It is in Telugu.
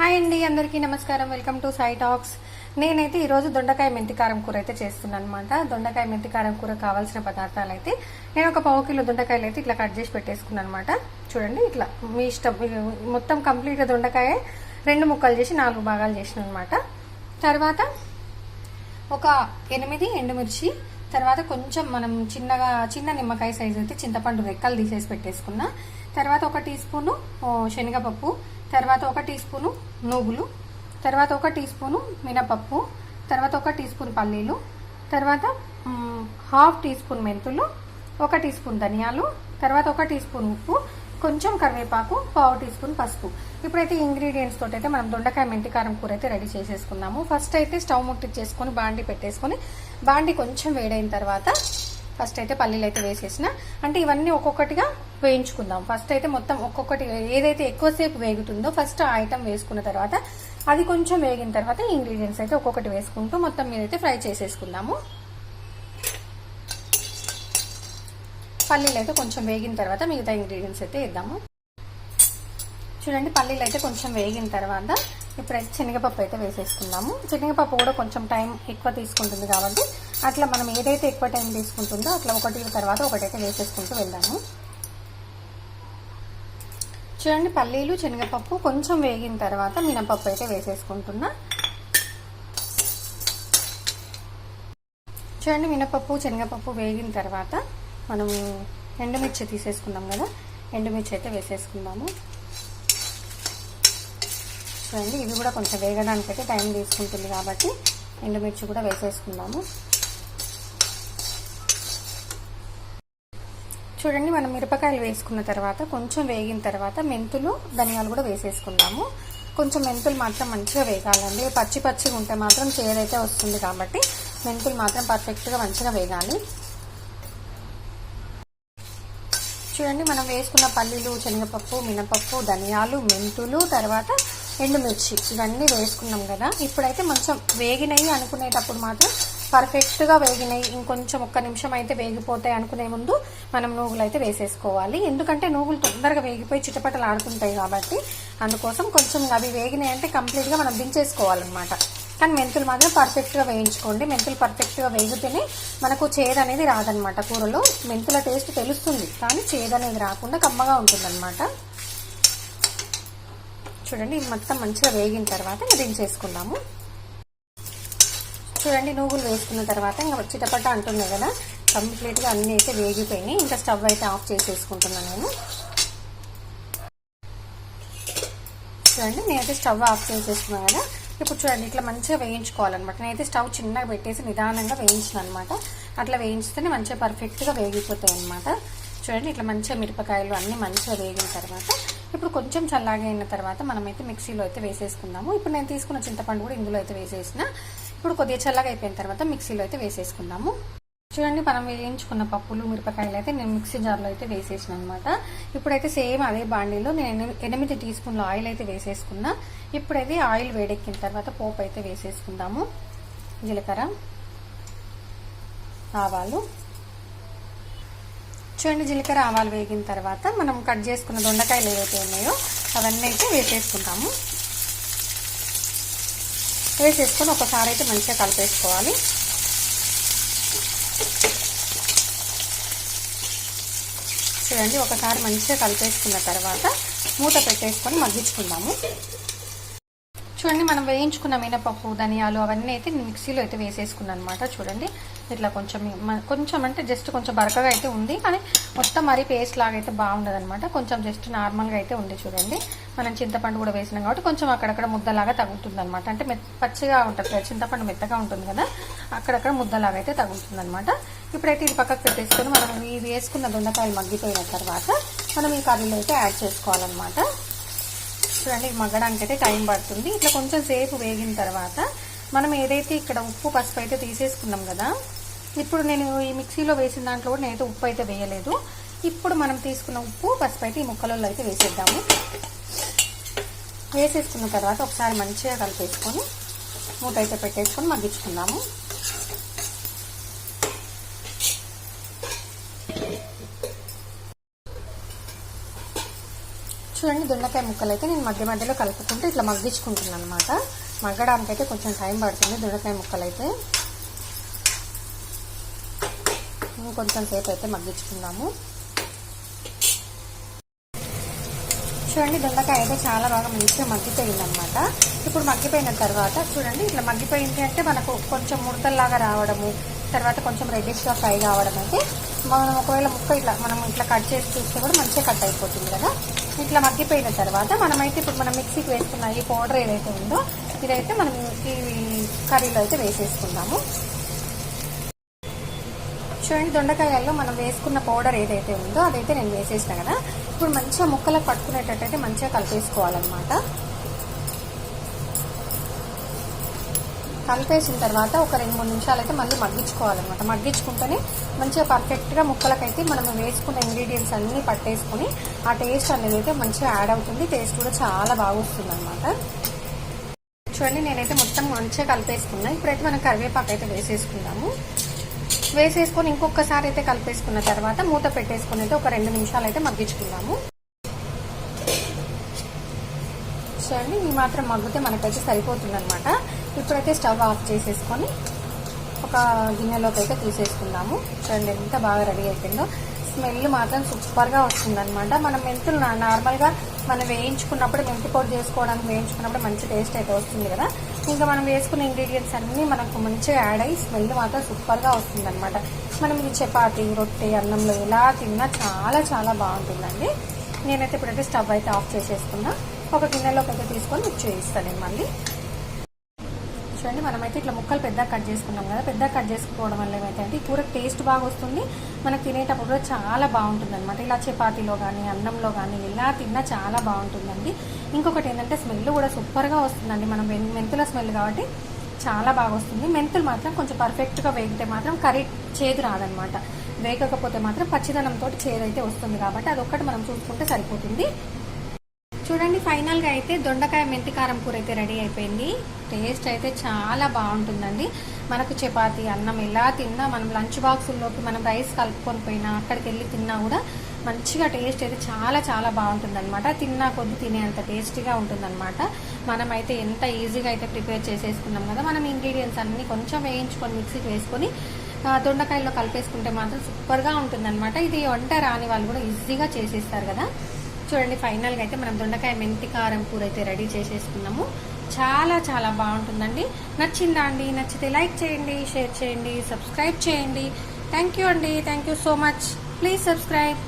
హాయ్ అండి అందరికీ నమస్కారం. Welcome to Sai Talks. నేనైతే ఈరోజు దొండకాయ మెంతికారం కూర అయితే చేస్తున్నాను అనమాట దొండకాయ మెంతికారం కూర కావాల్సిన పదార్థాలు అయితే నేను ఒక పావు కిలో దొండకాయలు అయితే ఇట్లా కట్ చేసి పెట్టేసుకున్నాను అనమాట చూడండి ఇట్లా మీ ఇష్టం మొత్తం కంప్లీట్గా దొండకాయ రెండు ముక్కలు చేసి నాలుగు భాగాలు చేసిన అనమాట తర్వాత ఒక ఎనిమిది ఎండుమిర్చి తర్వాత కొంచెం మనం చిన్నగా చిన్న నిమ్మకాయ సైజు అయితే చింతపండు రెక్కలు తీసేసి పెట్టేసుకున్నా. తర్వాత ఒక టీ స్పూను శనగపప్పు తర్వాత ఒక టీ స్పూను నువ్వులు తర్వాత ఒక టీ స్పూను మినపప్పు తర్వాత ఒక టీ స్పూన్ పల్లీలు తర్వాత హాఫ్ టీ స్పూన్ మెంతులు ఒక టీ స్పూన్ ధనియాలు తర్వాత ఒక టీ స్పూన్ ఉప్పు కొంచెం కరివేపాకు పావు టీ స్పూన్ పసుపు. ఇప్పుడైతే ఇంగ్రీడియంట్స్ తోటి అయితే మనం దొండకాయ మెంతికారం కూర అయితే రెడీ చేసేసుకున్నాము ఫస్ట్ అయితే స్టవ్ ముట్టించేసుకొని బాండి పెట్టేసుకొని బాండి కొంచెం వేడైన తర్వాత ఫస్ట్ అయితే పల్లీలు అయితే వేసేసిన. అంటే ఇవన్నీ ఒక్కొక్కటిగా వేయించుకుందాం. ఫస్ట్ అయితే మొత్తం ఒక్కొక్కటి ఏదైతే ఎక్కువసేపు వేగుతుందో ఫస్ట్ ఆ ఐటమ్ వేసుకున్న తర్వాత అది కొంచెం వేగిన తర్వాత ఇంగ్రీడియంట్స్ అయితే ఒక్కొక్కటి వేసుకుంటూ మొత్తం మీదైతే ఫ్రై చేసేసుకుందాము. పల్లీలు అయితే కొంచెం వేగిన తర్వాత మిగతా ఇంగ్రీడియంట్స్ అయితే వేద్దాము. చూడండి పల్లీలు అయితే కొంచెం వేగిన తర్వాత ఇప్పుడైతే శనగపప్పు అయితే వేసేసుకుందాము. శనగపప్పు కూడా కొంచెం టైం ఎక్కువ తీసుకుంటుంది కాబట్టి అట్లా మనం ఏదైతే ఎక్కువ టైం తీసుకుంటుందో అట్లా ఒకటి తర్వాత ఒకటైతే వేసేసుకుంటూ వెళ్దాము. చూడండి పల్లీలు శనగపప్పు కొంచెం వేగిన తర్వాత మినపప్పు అయితే వేసేసుకుంటున్నా. చూడండి మినపప్పు శనగపప్పు వేగిన తర్వాత మనము ఎండుమిర్చి తీసేసుకున్నాం కదా ఎండుమిర్చి అయితే వేసేసుకుందాము. చూడండి ఇవి కూడా కొంచెం వేగడానికి అయితే టైం తీసుకుంటుంది కాబట్టి ఎండుమిర్చి కూడా వేసేసుకుందాము. చూడండి మనం మిరపకాయలు వేసుకున్న తర్వాత కొంచెం వేగిన తర్వాత మెంతులు ధనియాలు కూడా వేసేసుకుందాము. కొంచెం మెంతులు మాత్రం మంచిగా వేగాలండి. పచ్చి పచ్చిగా ఉంటే మాత్రం చేదైతే వస్తుంది కాబట్టి మెంతులు మాత్రం పర్ఫెక్ట్గా మంచిగా వేగాలి. చూడండి మనం వేసుకున్న పల్లీలు శనగపప్పు మినపప్పు ధనియాలు మెంతులు తర్వాత ఎండుమిర్చి ఇవన్నీ వేసుకున్నాం కదా. ఇప్పుడైతే కొంచెం వేగినవి అనుకునేటప్పుడు మాత్రం పర్ఫెక్ట్గా వేగినాయి ఇంకొంచెం ఒక్క నిమిషం అయితే వేగిపోతాయి అనుకునే ముందు మనం నూగులు అయితే వేసేసుకోవాలి. ఎందుకంటే నూగులు తొందరగా వేగిపోయి చిటపటలు ఆడుతుంటాయి కాబట్టి అందుకోసం కొంచెం అవి వేగినాయి అంటే కంప్లీట్గా మనం దించేసుకోవాలన్నమాట. కానీ మెంతులు మాత్రం పర్ఫెక్ట్గా వేయించుకోండి. మెంతులు పర్ఫెక్ట్గా వేగితేనే మనకు చేదు అనేది రాదనమాట కూరలో. మెంతుల టేస్ట్ తెలుస్తుంది కానీ చేదు అనేది రాకుండా కమ్మగా ఉంటుందన్నమాట. చూడండి మొత్తం మంచిగా వేగిన తర్వాత దించేసుకుందాము. చూడండి నువ్వులు వేసుకున్న తర్వాత ఇంకా చిటపట అంటున్నాయి కదా కంప్లీట్గా అన్నీ అయితే వేగిపోయినాయి. ఇంకా స్టవ్ అయితే ఆఫ్ చేసేసుకుంటున్నాను నేను. చూడండి నేనైతే స్టవ్ ఆఫ్ చేసేసుకున్నాను కదా. ఇప్పుడు చూడండి ఇట్లా మంచిగా వేయించుకోవాలన్నమాట. నేనైతే స్టవ్ చిన్నగా పెట్టేసి నిదానంగా వేయించిన అనమాట అట్లా వేయించితేనే మంచిగా పర్ఫెక్ట్గా వేగిపోతాయి అనమాట చూడండి ఇట్లా మంచిగా మిరపకాయలు అన్నీ మంచిగా వేగిన తర్వాత ఇప్పుడు కొంచెం చల్లగా అయిన తర్వాత మనమైతే మిక్సీలో అయితే వేసేసుకుందాము. ఇప్పుడు నేను తీసుకున్న చింతపండు కూడా ఇందులో అయితే వేసేసిన. ఇప్పుడు కొద్దిగా చల్లగా అయిపోయిన తర్వాత మిక్సీలో అయితే వేసేసుకుందాము. చూడండి మనం వేయించుకున్న పప్పులు మిరపకాయలు అయితే నేను మిక్సీ జార్లో అయితే వేసేసిన అనమాట ఇప్పుడైతే సేమ్ అదే బాండీలో నేను ఎనిమిది టీ స్పూన్ల ఆయిల్ అయితే వేసేసుకున్నా. ఇప్పుడైతే ఆయిల్ వేడెక్కిన తర్వాత పోపు అయితే వేసేసుకుందాము. జీలకర్ర ఆవాలు. చూడండి జీలకర్ర ఆవాలు వేగిన తర్వాత మనం కట్ చేసుకున్న దొండకాయలు ఏవైతే ఉన్నాయో అవన్నీ అయితే వేసేసుకుంటాము. వేసేసుకొని ఒకసారి అయితే మంచిగా కలిపేసుకోవాలి. చూడండి ఒకసారి మంచిగా కలిపేసుకున్న తర్వాత మూత పెట్టేసుకొని మగ్గించుకుందాము. చూడండి మనం వేయించుకున్న మినపప్పు ధనియాలు అవన్నీ అయితే మిక్సీలో అయితే వేసేసుకున్నాను అనమాట చూడండి ఇట్లా కొంచెం కొంచెం అంటే జస్ట్ కొంచెం బరకగా అయితే ఉంది కానీ మొత్తం మరీ పేస్ట్ లాగా అయితే బాగుండదు అనమాట కొంచెం జస్ట్ నార్మల్గా అయితే ఉంది చూడండి. మనం చింతపండు కూడా వేసినాం కాబట్టి కొంచెం అక్కడక్కడ ముద్దలాగా తగులుతుంది అనమాట అంటే మెత్త పచ్చిగా ఉంటుంది కదా చింతపండు మెత్తగా ఉంటుంది కదా అక్కడక్కడ ముద్దలాగా అయితే తగులుతుంది అనమాట ఇప్పుడైతే ఇది పక్కకు పెట్టేసుకొని మనం ఇవి వేసుకున్న దొండకాయలు మగ్గిపోయిన తర్వాత మనం ఈ కర్రీలో అయితే యాడ్ చేసుకోవాలన్నమాట. చూడండి మగ్గడానికి అయితే టైం పడుతుంది. ఇట్లా కొంచెం సేపు వేగిన తర్వాత మనం ఏదైతే ఇక్కడ ఉప్పు పసుపు అయితే తీసేసుకున్నాం కదా ఇప్పుడు నేను ఈ మిక్సీలో వేసిన దాంట్లో కూడా నేనైతే ఉప్పు అయితే వేయలేదు. ఇప్పుడు మనం తీసుకున్న ఉప్పు పసుపు అయితే ఈ ముక్కలలో అయితే వేసేద్దాము. వేసేసుకున్న తర్వాత ఒకసారి మంచిగా కలిపేసుకొని మూత అయితే పెట్టేసుకొని మగ్గించుకుందాము. చూడండి దొండకాయ ముక్కలు అయితే నేను మధ్య మధ్యలో కలుపుకుంటూ ఇట్లా మగ్గించుకుంటున్నాను అనమాట మగ్గడానికి అయితే కొంచెం టైం పడుతుంది దొండకాయ ముక్కలు అయితే. కొంచెం సేపు అయితే మగ్గించుకుందాము. చూడండి దొండకాయ అయితే చాలా బాగా మంచిగా మగ్గిపోయింది అనమాట ఇప్పుడు మగ్గిపోయిన తర్వాత చూడండి ఇట్లా మగ్గిపోయింది అంటే మనకు కొంచెం ముడతల్లాగా రావడము తర్వాత కొంచెం రెడ్డిష్గా ఫ్రై కావడం అయితే మనం ఒకవేళ ముక్క ఇట్లా మనం ఇట్లా కట్ చేసి చూస్తే కూడా మంచిగా కట్ అయిపోతుంది కదా. ఇట్లా మగ్గిపోయిన తర్వాత మనమైతే ఇప్పుడు మనం మిక్సీకి వేసుకున్న ఈ పౌడర్ ఏదైతే ఉందో ఇదైతే మనం ఈ కర్రీలో అయితే వేసేసుకుందాము. చూడండి దొండకాయల్లో మనం వేసుకున్న పౌడర్ ఏదైతే ఉందో అదైతే నేను వేసేసిన కదా. ఇప్పుడు మంచిగా ముక్కలకు పట్టుకునేటట్టయితే మంచిగా కలిపేసుకోవాలన్నమాట. కలిపేసిన తర్వాత ఒక రెండు మూడు నిమిషాలు అయితే మళ్ళీ మగ్గించుకోవాలన్నమాట. మగ్గించుకుంటేనే మంచిగా పర్ఫెక్ట్గా ముక్కలకైతే మనం వేసుకున్న ఇంగ్రీడియంట్స్ అన్నీ పట్టేసుకుని ఆ టేస్ట్ అనేది అయితే మంచిగా యాడ్ అవుతుంది. టేస్ట్ కూడా చాలా బాగా వస్తుంది అనమాట చూడండి నేనైతే మొత్తం మంచిగా కలిపేసుకున్నాను ఇప్పుడైతే మనం కరివేపాకు అయితే వేసేసుకుందాము. వేసేసుకొని ఇంకొకసారి అయితే కలిపేసుకున్న తర్వాత మూత పెట్టేసుకుని అయితే ఒక రెండు నిమిషాలు అయితే మగ్గించుకున్నాము చూడండి ఈ మాత్రం మగ్గితే మనకైతే సరిపోతుంది అనమాట ఇప్పుడైతే స్టవ్ ఆఫ్ చేసేసుకొని ఒక గిన్నెలోకి అయితే తీసేసుకుందాము. చూడండి ఎంత బాగా రెడీ అయిపోయిందో. స్మెల్ మాత్రం సూపర్గా వస్తుందనమాట మనం మెంతులు నార్మల్గా మనం వేయించుకున్నప్పుడు మెంతి పొడి చేసుకోవడానికి వేయించుకున్నప్పుడు మంచి టేస్ట్ అయితే వస్తుంది కదా. ఇంకా మనం వేసుకున్న ఇంగ్రీడియంట్స్ అన్నీ మనకు మంచిగా యాడ్ అయ్యి స్మెల్ మాత్రం సూపర్గా వస్తుందనమాట మనం ఇది చపాతి రొట్టె అన్నంలో ఎలా తిన్నా చాలా చాలా బాగుంటుందండి. నేనైతే ఇప్పుడైతే స్టవ్ అయితే ఆఫ్ చేసేసుకున్నా. ఒక గిన్నెలోకి అయితే తీసుకొని మిక్స్ చేయిస్తాను మళ్ళీ. చూడండి మనమైతే ఇట్లా ముక్కలు పెద్ద కట్ చేసుకున్నాం కదా. పెద్ద కట్ చేసుకోవడం వల్ల ఏమైతే అంటే ఈ కూర టేస్ట్ బాగా వస్తుంది. మనకు తినేటప్పుడు కూడా చాలా బాగుంటుంది అనమాట ఇలా చపాతీలో కానీ అన్నంలో కానీ ఇలా తిన్నా చాలా బాగుంటుందండి. ఇంకొకటి ఏంటంటే స్మెల్ కూడా సూపర్గా వస్తుందండి. మనం మెంతుల స్మెల్ కాబట్టి చాలా బాగా వస్తుంది. మెంతులు మాత్రం కొంచెం పర్ఫెక్ట్గా వేగితే మాత్రం కర్రీ చేదు రాదనమాట వేగకపోతే మాత్రం పచ్చిదనంతో చేదైతే వస్తుంది కాబట్టి అదొక్కటి మనం చూసుకుంటే సరిపోతుంది. చూడండి ఫైనల్గా అయితే దొండకాయ మెంతి కారం కూర అయితే రెడీ అయిపోయింది. టేస్ట్ అయితే చాలా బాగుంటుందండి. మనకు చపాతి అన్నం ఎలా తిన్నా మనం లంచ్ బాక్సుల్లోకి మనం రైస్ కలుపుకొని పోయినా అక్కడికి వెళ్ళి తిన్నా కూడా మంచిగా టేస్ట్ అయితే చాలా చాలా బాగుంటుందన్నమాట. తిన్నా కొద్ది తినేంత టేస్టీగా ఉంటుందన్నమాట. మనమైతే ఎంత ఈజీగా అయితే ప్రిపేర్ చేసేసుకున్నాం కదా మనం ఇంగ్రీడియంట్స్ అన్ని కొంచెం వేయించుకొని మిక్సీకి వేసుకొని దొండకాయల్లో కలిపేసుకుంటే మాత్రం సూపర్గా ఉంటుందన్నమాట. ఇది వంట రాని వాళ్ళు కూడా ఈజీగా చేసేస్తారు కదా. చూడండి ఫైనల్గా అయితే మనం దొండకాయ మెంతి కారం కూర అయితే రెడీ చేసేసుకున్నాము. చాలా చాలా బాగుంటుందండి. నచ్చిందా అండి? నచ్చితే లైక్ చేయండి షేర్ చేయండి సబ్స్క్రైబ్ చేయండి. థ్యాంక్ యూ అండి. Thank you so much please subscribe